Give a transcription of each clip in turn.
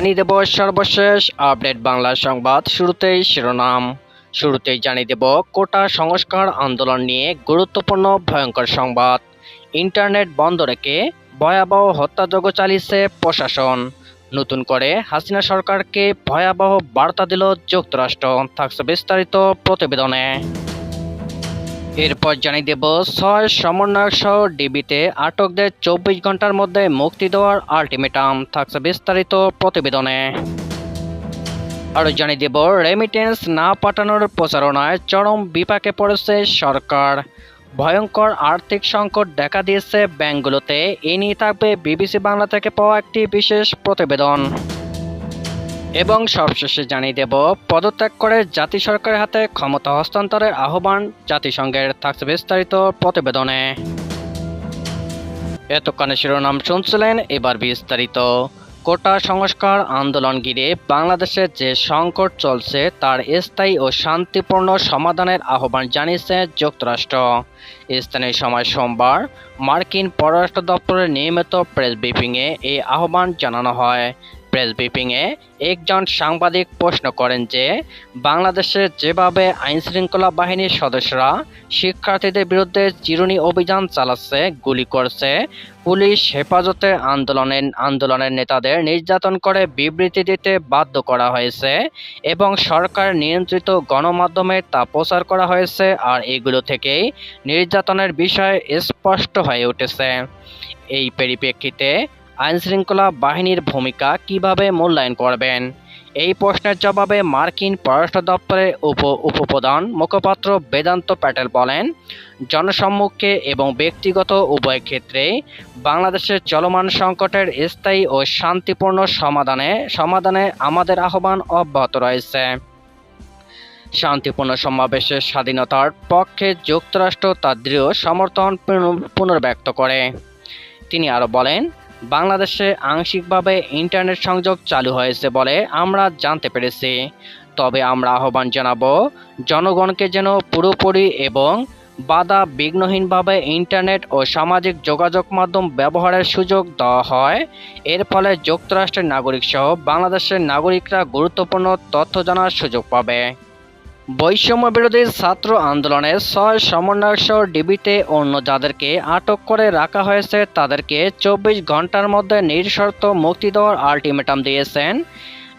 জানিয়ে দেব সর্বশেষ আপডেট বাংলা সংবাদ শুরুতেই শিরোনাম। শুরুতেই জানিয়ে দেব কোটা সংস্কার আন্দোলন নিয়ে গুরুত্বপূর্ণ ভয়ঙ্কর সংবাদ। ইন্টারনেট বন্ধ রেখে ভয়াবহ হত্যাযজ্ঞ চালিয়েছে প্রশাসন। নতুন করে হাসিনা সরকারকে ভয়াবহ বার্তা দিল যুক্তরাষ্ট্র। থাকছে বিস্তারিত প্রতিবেদনে। এরপর জানিয়ে দেব, ছয় সমন্বয়ক সহ ডিবিতে আটকদের চব্বিশ ঘণ্টার মধ্যে মুক্তি দেওয়ার আলটিমেটাম থাকছে বিস্তারিত প্রতিবেদনে। আরও জানিয়ে দেব রেমিটেন্স না পাঠানোর প্রচারণায় চরম বিপাকে পড়েছে সরকার। ভয়ঙ্কর আর্থিক সংকট দেখা দিয়েছে ব্যাংকগুলোতে। এ নিয়ে থাকবে বিবিসি বাংলা থেকে পাওয়া একটি বিশেষ প্রতিবেদন। এবং সবশেষে জানিয়ে দেব, পদত্যাগ করে জাতি সরকারের হাতে ক্ষমতা হস্তান্তরের আহ্বান জাতিসংঘের থাকছে বিস্তারিত প্রতিবেদনে। এতক্ষণে শিরোনাম শুনছিলেন এবার বিস্তারিত। কোটা সংস্কার আন্দোলন ঘিরে বাংলাদেশে যে সংকট চলছে, তার স্থায়ী ও শান্তিপূর্ণ সমাধানের আহ্বান জানিয়েছে যুক্তরাষ্ট্র। স্থানীয় সময় সোমবার মার্কিন পররাষ্ট্র দপ্তরের নিয়মিত প্রেস ব্রিফিংয়ে এই আহ্বান জানানো হয়। প্রেস ব্রিফিংয়ে একজন সাংবাদিক প্রশ্ন করেন যে, বাংলাদেশে যেভাবে আইনশৃঙ্খলা বাহিনীর সদস্যরা শিক্ষার্থীদের বিরুদ্ধে চিরুনি অভিযান চালাচ্ছে, গুলি করছে, পুলিশ হেফাজতে আন্দোলনের আন্দোলনের নেতাদের নির্যাতন করে বিবৃতি দিতে বাধ্য করা হয়েছে এবং সরকার নিয়ন্ত্রিত গণমাধ্যমে তা প্রচার করা হয়েছে আর এগুলো থেকেই নির্যাতনের বিষয় স্পষ্ট হয়ে উঠেছে। এই পরিপ্রেক্ষিতে আইনশৃঙ্খলা বাহিনীর ভূমিকা কীভাবে মূল্যায়ন করবেন? এই প্রশ্নের জবাবে মার্কিন পররাষ্ট্র দপ্তরের উপ, উপপ্রধান মুখপাত্র বেদান্ত প্যাটেল বলেন, জনসম্মুখে এবং ব্যক্তিগত উভয় ক্ষেত্রে বাংলাদেশের চলমান সংকটের স্থায়ী ও শান্তিপূর্ণ সমাধানে সমাধানে আমাদের আহ্বান অব্যাহত রয়েছে। শান্তিপূর্ণ সমাবেশের স্বাধীনতার পক্ষে যুক্তরাষ্ট্র তার দৃঢ় সমর্থন পুনর্ব্যক্ত করে। তিনি আরও বলেন বাংলাদেশে আংশিকভাবে ইন্টারনেট সংযোগ চালু হয়েছে বলে আমরা জানতে পেরেছি। তবে আমরা আহ্বান জানাব, জনগণকে যেন পুরোপুরি এবং বাধা বিঘ্নহীনভাবে ইন্টারনেট ও সামাজিক যোগাযোগ মাধ্যম ব্যবহারের সুযোগ দেওয়া হয়। এর ফলে যুক্তরাষ্ট্রের নাগরিক সহ বাংলাদেশের নাগরিকরা গুরুত্বপূর্ণ তথ্য জানার সুযোগ পাবে। বৈষম্য বিরোধী ছাত্র আন্দোলনের ছয় সমন্বয়ক সহ ডিবিতে অন্য যাদেরকে আটক করে রাখা হয়েছে, তাদেরকে চব্বিশ ঘণ্টার মধ্যে নিঃশর্ত মুক্তি দেওয়ার আলটিমেটাম দিয়েছেন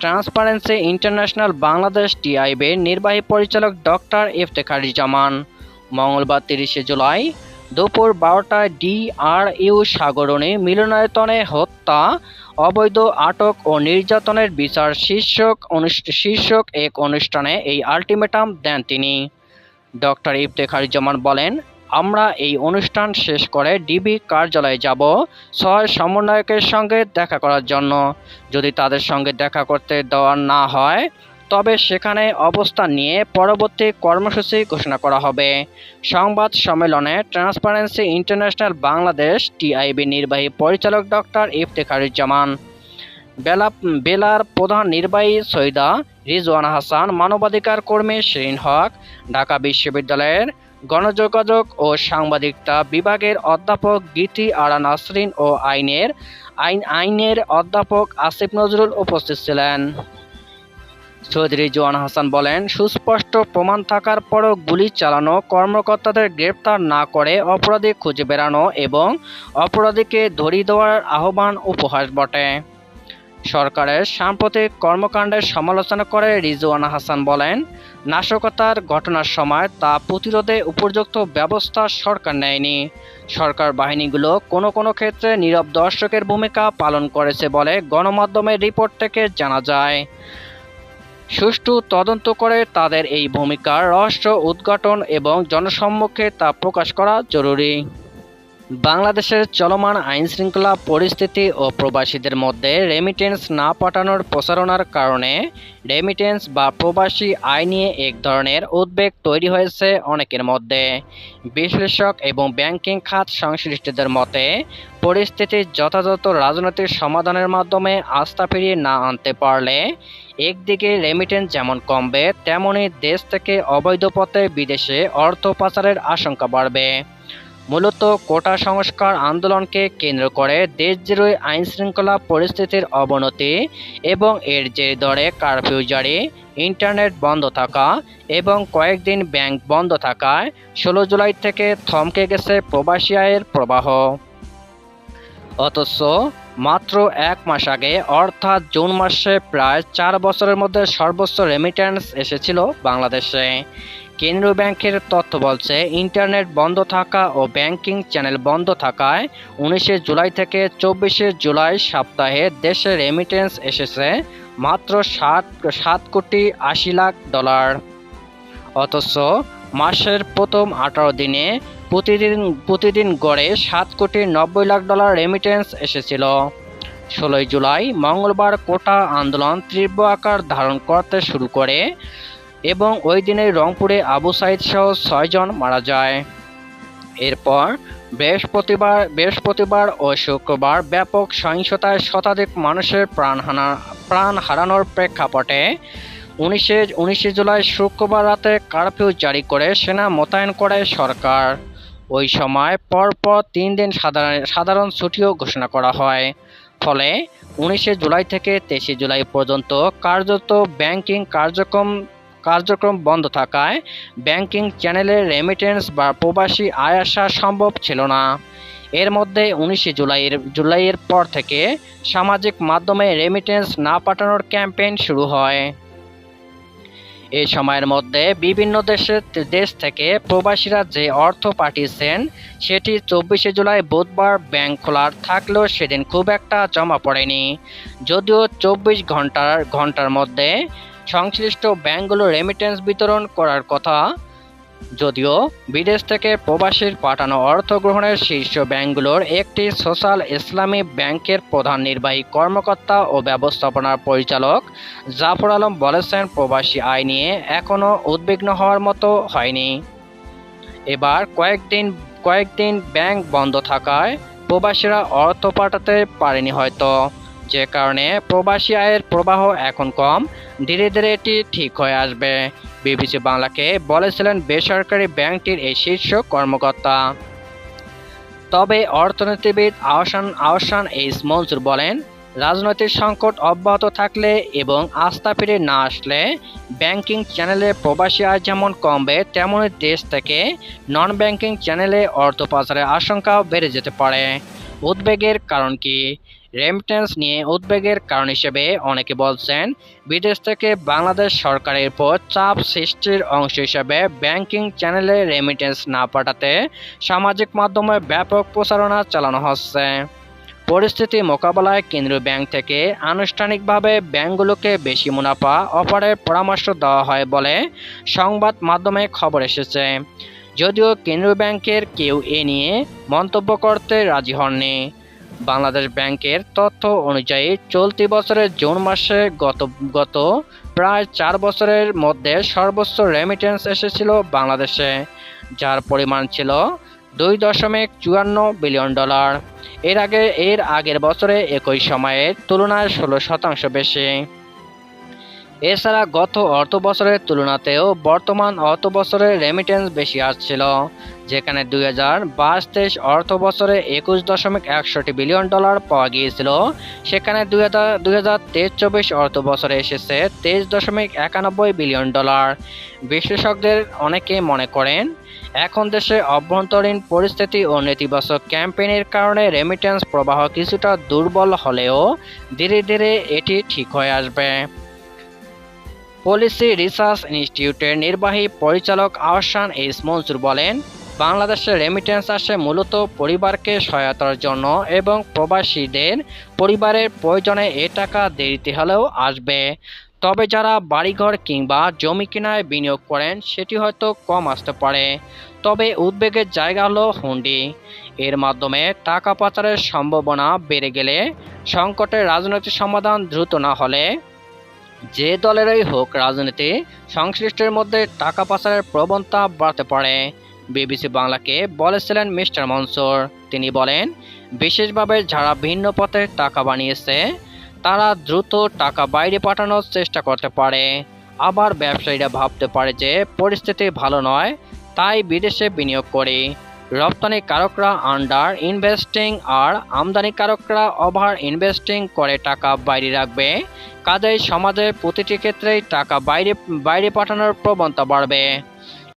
ট্রান্সপারেন্সি ইন্টারন্যাশনাল বাংলাদেশ টিআইবির নির্বাহী পরিচালক ডক্টর ইফতেখারুজ্জামান মঙ্গলবার তিরিশে জুলাই দুপুর বারোটায় ডিআরইউ সাগরণী মিলনায়তনে হত্যা অবৈধ আটক ও নির্যাতনের বিচার শীর্ষক শীর্ষক এক অনুষ্ঠানে এই আলটিমেটাম দেন তিনি। ডক্টর ইফতেখারুজ্জামান বলেন, আমরা এই অনুষ্ঠান শেষ করে ডিবি কার্যালয়ে যাব ছয় সমন্বয়কের সঙ্গে দেখা করার জন্য। যদি তাদের সঙ্গে দেখা করতে দেওয়া না হয় তবে সেখানে অবস্থান নিয়ে পরবর্তী কর্মসূচি ঘোষণা করা হবে। সংবাদ সম্মেলনে ট্রান্সপারেন্সি ইন্টারন্যাশনাল বাংলাদেশ টিআইবি নির্বাহী পরিচালক ডক্টর ইফতেখারুজ্জামান, বেলা বেলার প্রধান নির্বাহী সৈয়দা রিজওয়ানা হাসান, মানবাধিকার কর্মী শিরিন হক, ঢাকা বিশ্ববিদ্যালয়ের গণযোগাযোগ ও সাংবাদিকতা বিভাগের অধ্যাপক গীতি আরা নাসরিন ও আইনের আইন আইনের অধ্যাপক আসিফ নজরুল উপস্থিত ছিলেন। সৈয়দ রিজওয়ান হাসান বলেন, সুস্পষ্ট প্রমাণ থাকার পরও গুলি চালানো, কর্মকর্তাদের গ্রেপ্তার না করে অপরাধী খুঁজে বেড়ানো এবং অপরাধীকে ধরিয়ে দেওয়ার আহ্বান উপহাস বটে। সরকারের সাম্প্রতিক কর্মকাণ্ডের সমালোচনা করে রিজওয়ানা হাসান বলেন, নাশকতার ঘটনার সময় তা প্রতিরোধে উপযুক্ত ব্যবস্থা সরকার নেয়নি। সরকার বাহিনীগুলো কোনো কোনো ক্ষেত্রে নীরব দর্শকের ভূমিকা পালন করেছে বলে গণমাধ্যমের রিপোর্ট থেকে জানা যায়। সুষ্ঠু তদন্ত করে তাদের এই ভূমিকার রহস্য উদ্ঘাটন এবং জনসম্মুখে তা প্রকাশ করা জরুরি। বাংলাদেশের চলমান আইনশৃঙ্খলা পরিস্থিতি ও প্রবাসীদের মধ্যে রেমিটেন্স না পাঠানোর প্রচারণার কারণে রেমিটেন্স বা প্রবাসী আয় নিয়ে এক ধরনের উদ্বেগ তৈরি হয়েছে অনেকের মধ্যে। বিশ্লেষক এবং ব্যাংকিং খাত সংশ্লিষ্টদের মতে, পরিস্থিতি যথাযথ রাজনৈতিক সমাধানের মাধ্যমে আস্থা ফিরিয়ে না আনতে পারলে একদিকে রেমিটেন্স যেমন কমবে, তেমনি দেশ থেকে অবৈধ পথে বিদেশে অর্থ পাচারের আশঙ্কা বাড়বে। মূলত কোটা সংস্কার আন্দোলনকে কেন্দ্র করে দেশজুড়ে আইনশৃঙ্খলা পরিস্থিতির অবনতি এবং এর যে দরে কারফিউ জারি, ইন্টারনেট বন্ধ থাকা এবং কয়েকদিন ব্যাংক বন্ধ থাকায় ষোলো জুলাই থেকে থমকে গেছে প্রবাসী আয়ের প্রবাহ। অথচ মাত্র এক মাস আগে, অর্থাৎ জুন মাসে প্রায় চার বছরের মধ্যে সর্বোচ্চ রেমিট্যান্স এসেছিল বাংলাদেশে। কেন্দ্রীয় ব্যাংকের তথ্য বলছে, ইন্টারনেট বন্ধ থাকা ও ব্যাংকিং চ্যানেল বন্ধ থাকায় উনিশে জুলাই থেকে চব্বিশে জুলাই সপ্তাহে দেশে রেমিটেন্স এসেছে মাত্র সাত সাত কোটি আশি লাখ ডলার। অথচ মাসের প্রথম আঠারো দিনে প্রতিদিন প্রতিদিন গড়ে সাত কোটি নব্বই লাখ ডলার রেমিটেন্স এসেছিল। ষোলোই জুলাই মঙ্গলবার কোটা আন্দোলন তীব্র আকার ধারণ করতে শুরু করে এবং ওই দিনে রংপুরে আবু সাইদ সহ ছয়জন মারা যায়। এরপর বৃহস্পতিবার বৃহস্পতিবার ও শুক্রবার ব্যাপক সহিংসতায় শতাধিক মানুষের প্রাণ হানা, প্রাণ হারানোর প্রেক্ষাপটে উনিশে উনিশে জুলাই শুক্রবার রাতে কারফিউ জারি করে সেনা মোতায়েন করে সরকার। ওই সময় পরপর তিন দিন সাধারণ সাধারণ ছুটিও ঘোষণা করা হয়। ফলে উনিশে জুলাই থেকে তেইশে জুলাই পর্যন্ত কার্যত ব্যাংকিং কার্যক্রম কার্যক্রম বন্ধ থাকায় ব্যাংকিং চ্যানেলে রেমিটেন্স বা প্রবাসী আয় আসা সম্ভব ছিল না। এর মধ্যে উনিশে জুলাইয়ের জুলাইয়ের পর থেকে সামাজিক মাধ্যমে রেমিটেন্স না পাঠানোর ক্যাম্পেইন শুরু হয়। এই সময়ের মধ্যে বিভিন্ন দেশের, দেশ থেকে প্রবাসীরা যে অর্থ পাঠিয়েছেন, সেটি চব্বিশে জুলাই বুধবার ব্যাংক খোলার থাকলেও সেদিন খুব একটা জমা পড়েনি। যদিও চব্বিশ ঘণ্টার ঘণ্টার মধ্যে সংশ্লিষ্ট ব্যাংকগুলো রেমিটেন্স বিতরণ করার কথা, যদিও বিদেশ থেকে প্রবাসীর পাঠানো অর্থ গ্রহণের শীর্ষ ব্যাংকগুলোর একটি সোশ্যাল ইসলামী ব্যাংকের প্রধান নির্বাহী কর্মকর্তা ও ব্যবস্থাপনার পরিচালক জাফর আলম বলেছেন, প্রবাসী আয় নিয়ে এখনও উদ্বিগ্ন হওয়ার মতো হয়নি। এবার কয়েকদিন কয়েকদিন ব্যাংক বন্ধ থাকায় প্রবাসীরা অর্থ পাঠাতে পারেনি হয়তো। যে কারণে প্রবাসী আয়ের প্রবাহ এখন কম, ধীরে ধীরে এটি ঠিক হয়ে আসবে। বিবিসি বাংলাকে বলেছিলেন বেসরকারি ব্যাংকটির এই শীর্ষ কর্মকর্তা। তবে অর্থনীতিবিদ আহসান আহসান এইস মনসুর বলেন, রাজনৈতিক সংকট অব্যাহত থাকলে এবং আস্থা ফিরে না আসলে ব্যাংকিং চ্যানেলে প্রবাসী আয় যেমন কমবে তেমনই দেশ থেকে নন ব্যাংকিং চ্যানেলে অর্থ পাচারের আশঙ্কাও বেড়ে যেতে পারে। উদ্বেগের কারণ কি? রেমিটেন্স নিয়ে উদ্বেগের কারণ হিসেবে অনেকে বলছেন, বিদেশ থেকে বাংলাদেশ সরকারের উপর চাপ সৃষ্টির অংশ হিসেবে ব্যাংকিং চ্যানেলে রেমিটেন্স না পাঠাতে সামাজিক মাধ্যমে ব্যাপক প্রচারণা চালানো হচ্ছে। পরিস্থিতি মোকাবেলায় কেন্দ্রীয় ব্যাংক থেকে আনুষ্ঠানিকভাবে ব্যাংকগুলোকে বেশি মুনাফা অফারের পরামর্শ দেওয়া হয় বলে সংবাদ মাধ্যমে খবর এসেছে। যদিও কেন্দ্রীয় ব্যাংকের কেউ এ নিয়ে মন্তব্য করতে রাজি হননি। বাংলাদেশ ব্যাংকের তথ্য অনুযায়ী চলতি বছরের জুন মাসে গত গত প্রায় চার বছরের মধ্যে সর্বোচ্চ রেমিটেন্স এসেছিল বাংলাদেশে, যার পরিমাণ ছিল দুই দশমিক চুয়ান্ন বিলিয়ন ডলার এর আগে, এর আগের বছরে একই সময়ের তুলনায় ষোলো শতাংশ বেশি। এছাড়া গত অর্থ বছরের তুলনাতেও বর্তমান অর্থ বছরে রেমিটেন্স বেশি আসছিল, যেখানে দুই হাজার বাইশ তেইশ অর্থ বছরে একুশ দশমিক একষট্টি বিলিয়ন ডলার পাওয়া গিয়েছিল, সেখানে দুই হাজার দুই হাজার তেইশ চব্বিশ অর্থ বছরে এসেছে তেইশ দশমিক একানব্বই বিলিয়ন ডলার বিশেষজ্ঞদের অনেকে মনে করেন, এখন দেশে অভ্যন্তরীণ পরিস্থিতি ও নেতিবাচক ক্যাম্পেইনের কারণে রেমিটেন্স প্রবাহ কিছুটা দুর্বল হলেও ধীরে ধীরে এটি ঠিক হয়ে আসবে। পলিসি রিসার্চ ইনস্টিটিউটের নির্বাহী পরিচালক আহসান এইস মনসুর বলেন, বাংলাদেশে রেমিটেন্স আসে মূলত পরিবারকে সহায়তার জন্য এবং প্রবাসীদের পরিবারের প্রয়োজনে এ টাকা দেরিতে হলেও আসবে। তবে যারা বাড়িঘর কিংবা জমি কেনায় বিনিয়োগ করেন, সেটি হয়তো কম আসতে পারে। তবে উদ্বেগের জায়গা হলো হুন্ডি। এর মাধ্যমে টাকা পাচারের সম্ভাবনা বেড়ে গেলে সংকটের রাজনৈতিক সমাধান দ্রুত না হলে যে দলেরই হোক রাজনীতি, সংশ্লিষ্টের মধ্যে টাকা পাচারের প্রবণতা বাড়তে পারে। বিবিসি বাংলাকে বলেছিলেন মিস্টার মনসুর। তিনি বলেন, বিশেষভাবে যারা ভিন্ন পথে টাকা বানিয়েছে, তারা দ্রুত টাকা বাইরে পাঠানোর চেষ্টা করতে পারে। আবার ব্যবসায়ীরা ভাবতে পারে যে, পরিস্থিতি ভালো নয়, তাই বিদেশে বিনিয়োগ করি। রপ্তানিকারকরা আন্ডার ইনভেস্টিং আর আমদানিকারকরা ওভার ইনভেস্টিং করে টাকা বাইরে রাখবে। কাজেই সমাজের প্রতিটি ক্ষেত্রেই টাকা বাইরে বাইরে পাঠানোর প্রবণতা বাড়বে।